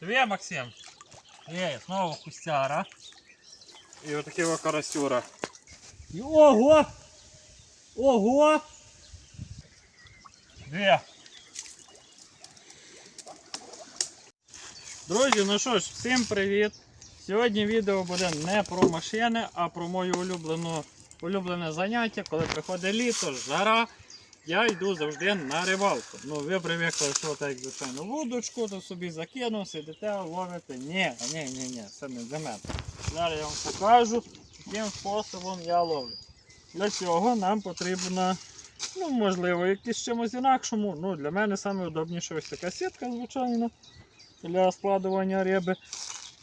Дві, Максим. Є, знову кустяра. І отакі о карасюра. І ого! Ого! Дві. Друзі, ну що ж, всім привіт! Сьогодні відео буде не про машини, а про моє улюблене заняття, коли приходить літо, жара. Я йду завжди на рибалку. Ну, ви привикли, що так, звичайно, вудочку, то собі закинув, сидите, ловите. Ні, ні, ні, ні, це не для мене. Зараз я вам покажу, яким способом я ловлю. Для цього нам потрібно, ну, можливо, якийсь чимось інакшому. Ну, для мене найудобніше ось така сітка, звичайно, для складування риби.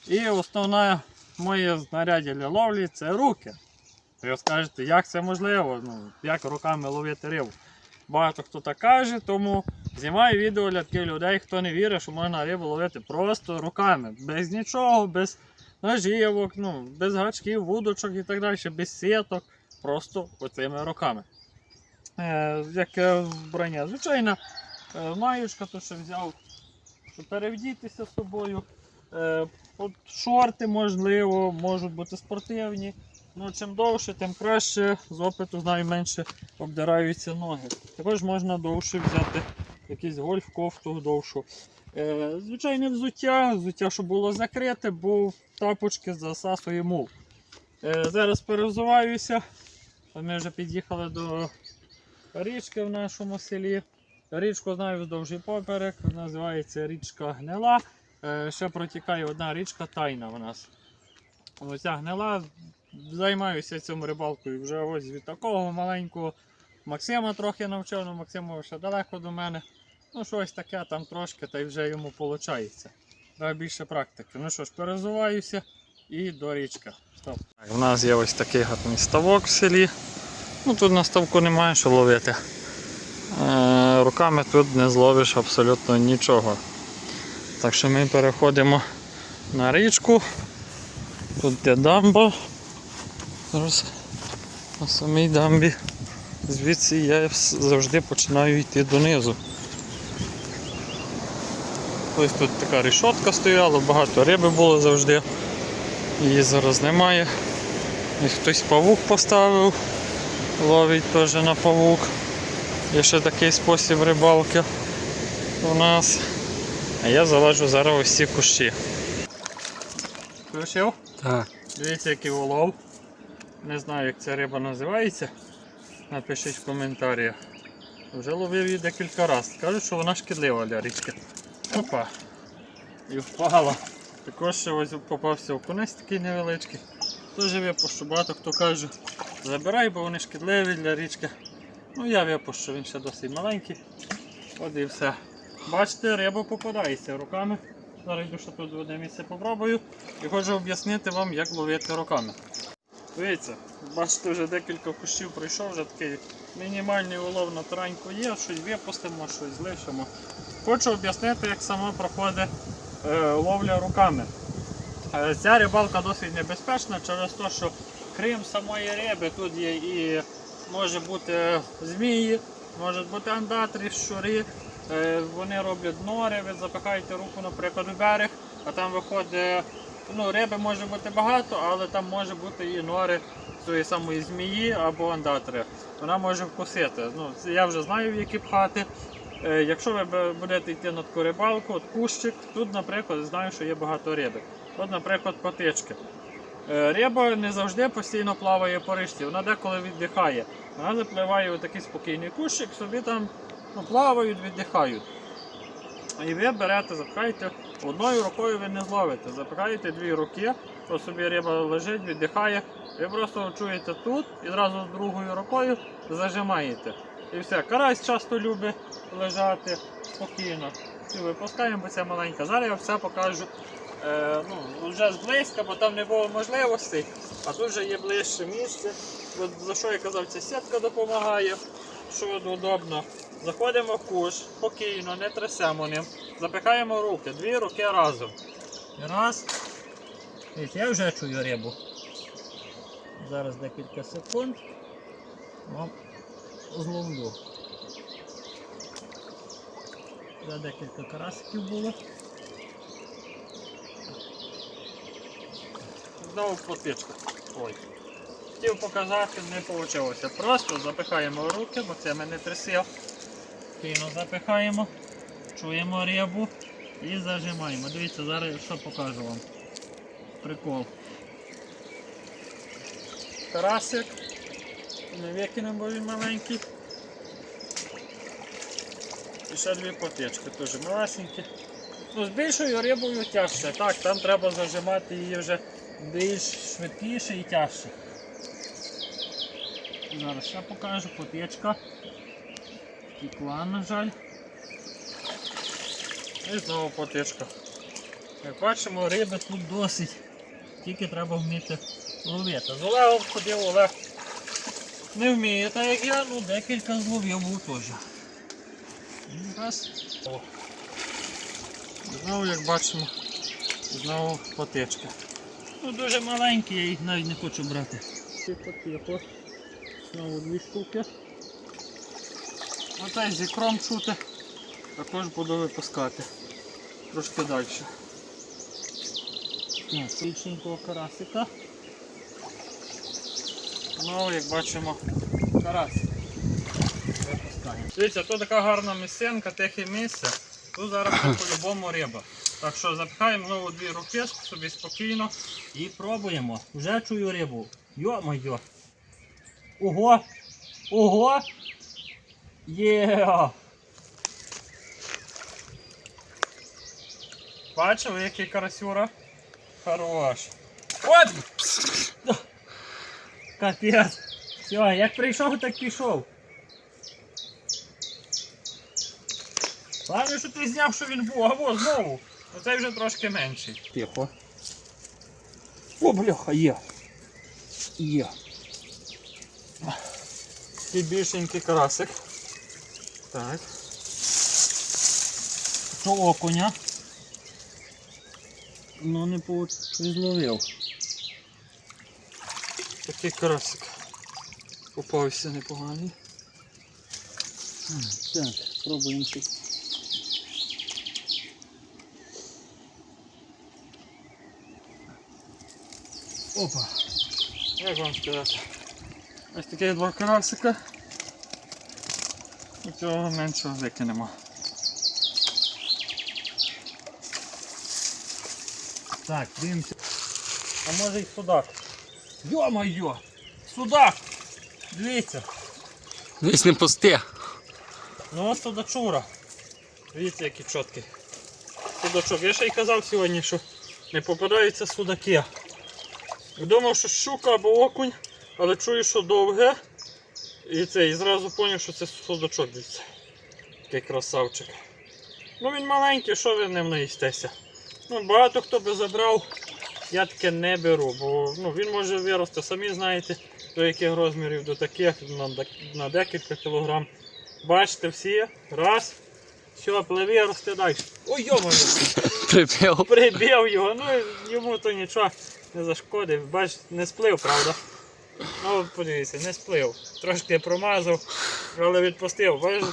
І основне моє знаряддя для ловлі це руки. Ви скажете, як це можливо? Ну, як руками ловити рибу? Багато хто так каже, тому знімаю відео для таких людей, хто не вірить, що можна рибу ловити просто руками, без нічого, без ножівок, ну, без гачків, вудочок і так далі, без сіток, просто оцими руками. Е, яке вбрання? Звичайно, е, маєчка, то що взяв, щоб перевдітися з собою. Е, от шорти, можливо, можуть бути спортивні. Ну, чим довше, тим краще. З опиту знаю, менше обдираються ноги. Також можна довше взяти якийсь гольф, кофту довшу. Е, звичайне взуття, взуття, щоб було закрите, бо тапочки засасує мул. Е, зараз перезуваюся. Ми вже під'їхали до річки в нашому селі. Річку знаю вздовж і поперек, називається річка Гнила. Е, ще протікає одна річка тайна у нас. Оця гнила. Займаюся цим рибалкою вже ось від такого маленького. Максима трохи навчив, але Максиму ще далеко до мене. Ну, щось таке там трошки, та й вже йому виходить. Треба більше практики. Ну що ж, перезуваюся і до річки. Стоп. У нас є ось такий гарний ставок в селі. Ну тут на ставку немає що ловити. Е, руками тут не зловиш абсолютно нічого. Так що ми переходимо на річку. Тут є дамба. Зараз на самій дамбі. Звідси я завжди починаю йти донизу. Ось тут така решотка стояла, багато риби було завжди. Її зараз немає. Ось хтось павук поставив, ловить теж на павук. Є ще такий спосіб рибалки у нас. А я залажу зараз ось ці кущі. Включив? Так. Дивіться, який улов. Не знаю, як ця риба називається. Напишіть в коментарях. Вже ловив її декілька разів. Кажуть, що вона шкідлива для річки. Опа. І впала. Також ще ось попався окунець такий невеличкий. Теж випущу, багато хто каже, забирай, бо вони шкідливі для річки. Ну я випущу, він ще досить маленький. От і все. Бачите, риба попадається руками. Зараз йду ще тут в одне місце попробую і хочу об'яснити вам, як ловити руками. Дивіться, бачите, вже декілька кущів пройшов, вже такий мінімальний улов на тараньку є, щось випустимо, щось злишимо. Хочу об'яснити, як сама проходить е, ловля руками. Е, ця рибалка досить небезпечна через те, що крім самої риби, тут є і може бути змії, можуть бути андатрі, щури. Е, Вони роблять нори, ви запихаєте руку, наприклад, у берег, а там виходить, ну, риби може бути багато, але там може бути і нори цієї самої змії або андатри. Вона може вкусити. Ну, я вже знаю, в які пхати. Е, Якщо ви будете йти на таку рибалку, от кущик, тут, наприклад, знаю, що є багато риби. От, наприклад, патички. Е, Риба не завжди постійно плаває по річці, вона деколи віддихає. Вона запливає у такий спокійний кущик, собі там ну, плавають, віддихають. І ви берете, запхаєте, одною рукою ви не зловите, запхаєте дві руки, то собі риба лежить, віддихає. Ви просто чуєте тут і одразу другою рукою зажимаєте. І все. Карась часто любить лежати спокійно. Цю випускаємо, бо це маленька. Зараз я все покажу е, ну, вже зблизька, бо там не було можливостей, а тут вже є ближче місце. От за що я казав, ця сітка допомагає, що удобно. Заходимо в куш, спокійно, не трясемо ним, запихаємо руки, дві руки разом. Раз. Ось я вже чую рибу. Зараз декілька секунд. Вам зловлю. Вже декілька карасиків було. знову потичка. Ой. Хотів показати, не вийшло. Просто запихаємо руки, бо це мене трясив. Фіно запихаємо, чуємо рибу і зажимаємо. Дивіться, зараз що покажу вам. Прикол. Карасик. Не викинемо, бо він маленький. І ще дві потички, теж малесенькі. Ну, з більшою рибою тяжче. Так, там треба зажимати її вже більш швидкіше і тяжче. Зараз ще покажу, потичка. Тікла, на жаль. І знову потичка. Як бачимо, риби тут досить. Тільки треба вміти ловити. З Олегом ходив, Олег не вміє, так як я, ну декілька зловив був теж. Раз. Знову, як бачимо, знову потичка. Ну дуже маленькі, я їх навіть не хочу брати. Тихо, тихо. Знову дві штуки. Оцей з ікром чути. Також буду випускати. Трошки далі. Так, карасика. Знову, як бачимо, карасик. Випускаємо. Дивіться, тут така гарна місцинка, тихе місце. Тут зараз по-любому риба. Так що запихаємо знову дві руки собі спокійно і пробуємо. Вже чую рибу. Йо-моє. Ого! Ого! Є! Бачили, який карасюра? Хорош. От! Капець. Все, як прийшов, так пішов. Главное, що ти зняв, що він був, а во, знову. Оцей вже трошки менший. Тихо. О, бляха, є. Є. І більшенький карасик. Так. Це окуня. Ну не зловив. Такий карасик. Попався непоганий. Так, пробуємо ще. Опа. Як вам сказати? Ось такі два карасика. І цього меншого викинемо. Так, дивимося. А може й судак. Йо-моє! Судак! Дивіться! Десь не пусте. Ну ось судачура. Дивіться, який чіткий. Судачок. Я ще й казав сьогодні, що не попадаються судаки. Думав, що щука або окунь, але чую, що довге. І це, і зразу зрозумів, що це судачок дивіться. Такий красавчик. Ну він маленький, що ви ним наїстеся? Ну, багато хто би забрав, я таке не беру, бо ну, він може вирости, самі знаєте, до яких розмірів, до таких, на, на декілька кілограм. Бачите всі, раз, все, пливе, росте далі. Ой, йомаю, Припів. прибив його, ну йому то нічого не зашкодив. Бач, не сплив, правда? Ну, подивіться, не сплив. Трошки промазав, але відпустив. Бач,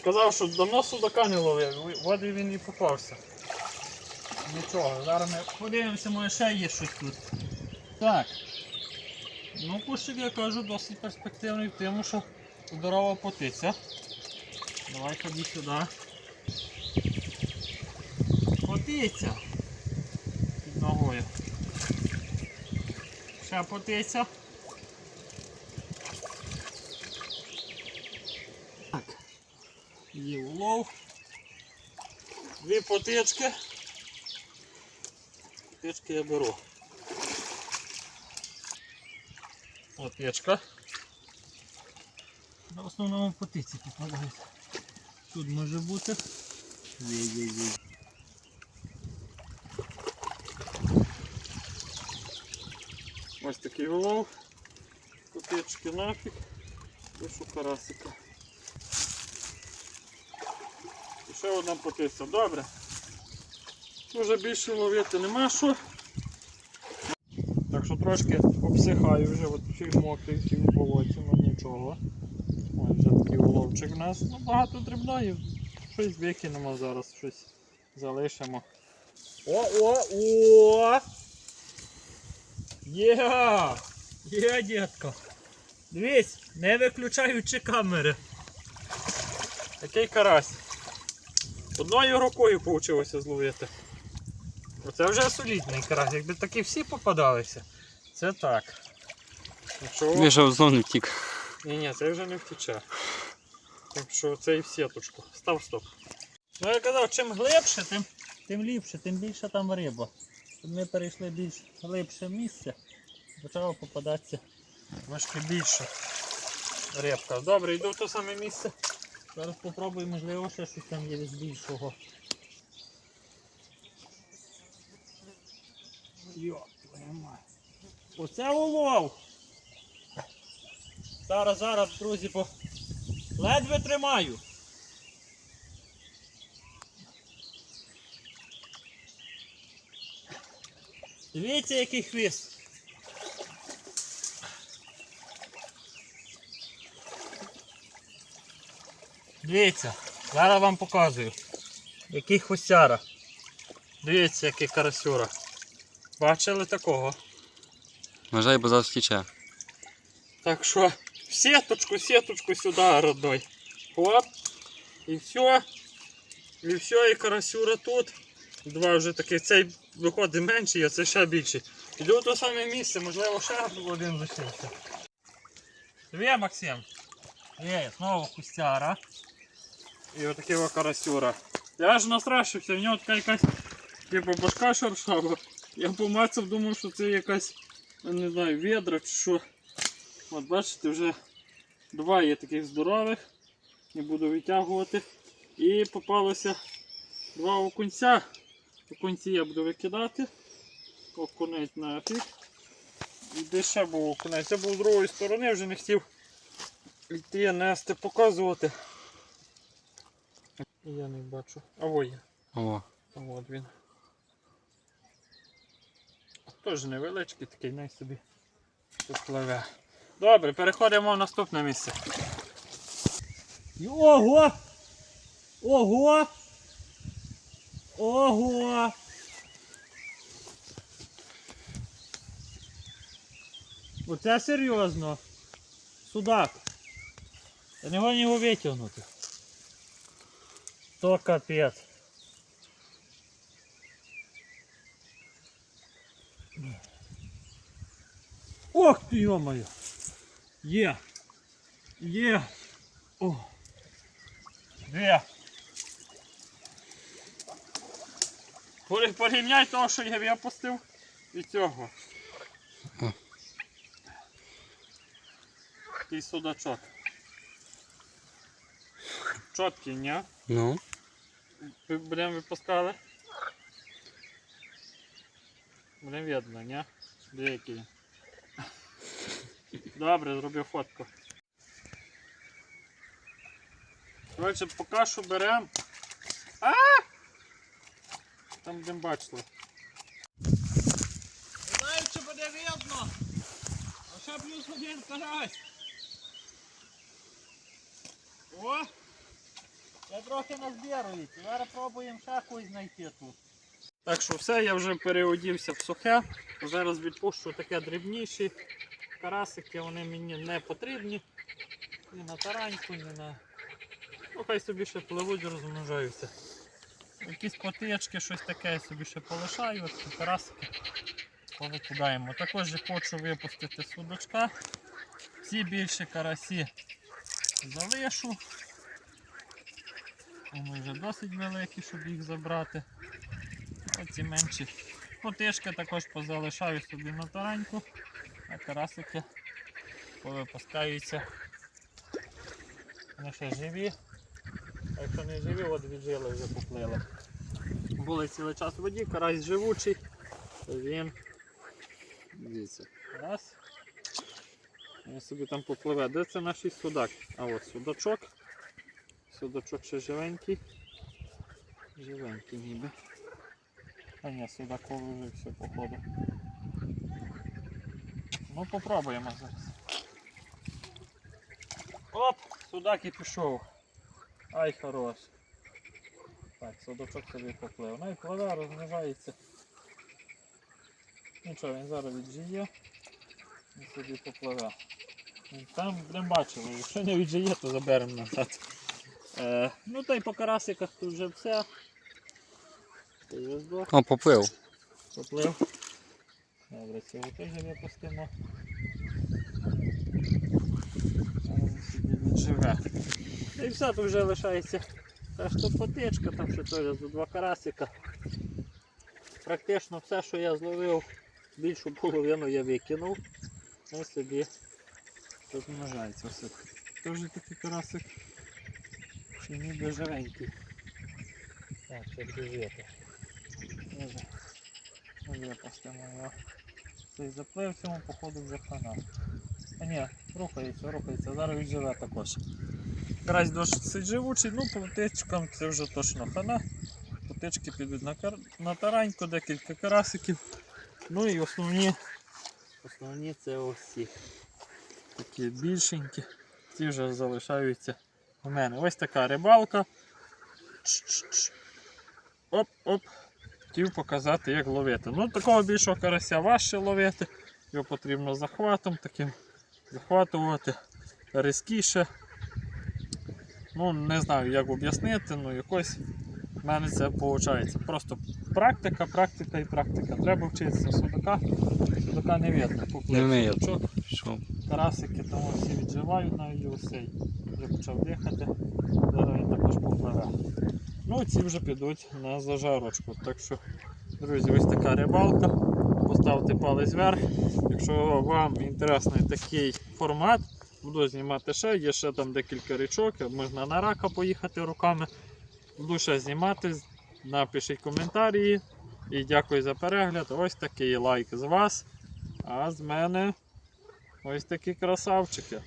сказав, що давно судака не ловив, і він і попався. Нічого, зараз ми подивимося, може ще є щось тут. Так. Ну, кущик, я кажу, досить перспективний в тому, що здорова потиця. Давай ходи сюди. Потиця. Під ногою. Ще потиця. Так. Є улов. Дві потички. Потички я беру. Потичка. На основному потиці попадають. Тут може бути. Є-є-є. Ось такий улов. Копічки нафіг. Пишу карасика. І ще одна потиця. Добре. Вже більше ловити нема що. Так що трошки обсихаю вже от всіх мокрих, всіх болоті, ну нічого. Ось вже такий уловчик у нас. Ну багато дрібної. Щось викинемо зараз, щось залишимо. О, о, о! Є! Є, дітко. Дивись, не виключаючи камери. Такий карась. Одною рукою вийшло зловити. Оце вже солідний карась. Якби такі всі попадалися, це так. Якщо... Вийшов знов не втік. Ні, ні, це вже не втіче. Так що це і в сіточку. Став стоп. Ну я казав, чим глибше, тим, тим ліпше, тим більше там риба. Щоб ми перейшли більш глибше місце, почало попадатися трошки більше рибка. Добре, йду в те саме місце. Зараз спробую, можливо, ще щось там є з більшого. Йо, твою мать. Оце улов! Зараз, зараз, друзі, бо ледве тримаю. Дивіться, який хвіст. Дивіться, зараз вам показую. Який хвостяра. Дивіться, який карасюра. Бачили такого? Вважай, бо зараз втіче. Так що в сеточку, сеточку сюди родной. Оп. І все. І все, і карасюра тут. Два вже такі, цей виходить менший, а це ще більший. Іду в те саме місце, можливо, ще один лишився. Дві, Максим. Є, знову кустяра. І отакий о карасюра. Я ж настрашився, в нього така якась типу башка шаршава. Я помацав, думав, що це якась, я не знаю, ведра чи що. От бачите, вже два є таких здорових. Не буду витягувати. І попалося два окунця. Окунці я буду викидати. Окунець нафіг. І де ще був окунець. Це був з другої сторони, вже не хотів йти нести, показувати. Я не бачу. А во є. О, от він. Теж невеличкий такий, най собі тут. Добре, переходимо в наступне місце. Ого! Ого! Ого! Оце серйозно. Судак. Я не можу його витягнути. То капець. Ох ти йомаю! Є! Є! О! Порі- Порівняй того, що я випустив і цього. Такий судачок. Чоткий, ні? ну. Будемо випускали. Будемо видно, ні? Деякі. Добре, зробив фотку. Коротше, поки що беремо. А! Там будемо бачили. Не знаю, чи буде видно. А ще плюс один карась. О! Я трохи назбірується. Зараз пробуємо ще когось знайти тут. Так що все, я вже переодівся в сухе. Зараз відпущу таке дрібніші карасики, вони мені не потрібні. Ні на тараньку, ні на. Ну, хай собі ще пливуть, розмножаються. Якісь потички, щось таке я собі ще полишаю, от карасики повикидаємо. Також хочу випустити судочка. Ці більші карасі залишу. Вони вже досить великі, щоб їх забрати. Оці менші потишки також позалишаю собі на тараньку, а карасики повипускаються. Вони ще живі. А якщо не живі, от віджили вже поплили. Були цілий час в воді, карась живучий, він дивіться. Раз. Він собі там попливе. Де це наш судак? А ось судачок. Судачок ще живенький. Живенький ніби. А ні, судаковий вже все походу. Ну попробуємо зараз. Оп! Судак і пішов. Ай хорош. Так, судачок собі поплив. Ну і плаве розмножається. Нічого, він зараз віджиє. І собі попливе. Там будемо бачили, якщо не віджиє, то заберемо назад. Е, ну та й по карасиках тут вже все. Ти вже здох. О, поплив. Поплив. Добре, цього теж випустимо. Зараз собі. І все, тут вже лишається та що потичка, там ще теж за два карасика. Практично все, що я зловив, більшу половину я викинув. І собі розмножається все. Теж такий карасик. Ще ніби живенький. Так, це буде жити. Може, ну, його. Цей заплив цьому походу вже хана. А ні, рухається, рухається, зараз відживе також. Карась досить живучий, ну по це вже точно хана. Птички підуть на, кар... на тараньку, декілька карасиків. Ну і основні, основні це ось. Такі більшенькі. Ці вже залишаються у мене. Ось така рибалка. Оп-оп. Хотів показати, як ловити. Ну, такого більшого карася важче ловити. Його потрібно захватом таким захватувати різкіше. Ну, не знаю, як об'яснити, ну якось в мене це виходить. Просто практика, практика і практика. Треба вчитися судака. Судака не видно. Вміє. судачок. Карасики там всі відживають навіть ось цей. Вже почав дихати. Зараз він також попливе. Ну, ці вже підуть на зажарочку. Так що, друзі, ось така рибалка. Поставте палець вверх. Якщо вам інтересний такий формат, буду знімати ще, є ще там декілька річок, можна на рака поїхати руками. Буду ще знімати. Напишіть коментарі. І дякую за перегляд. Ось такий лайк з вас. А з мене ось такі красавчики.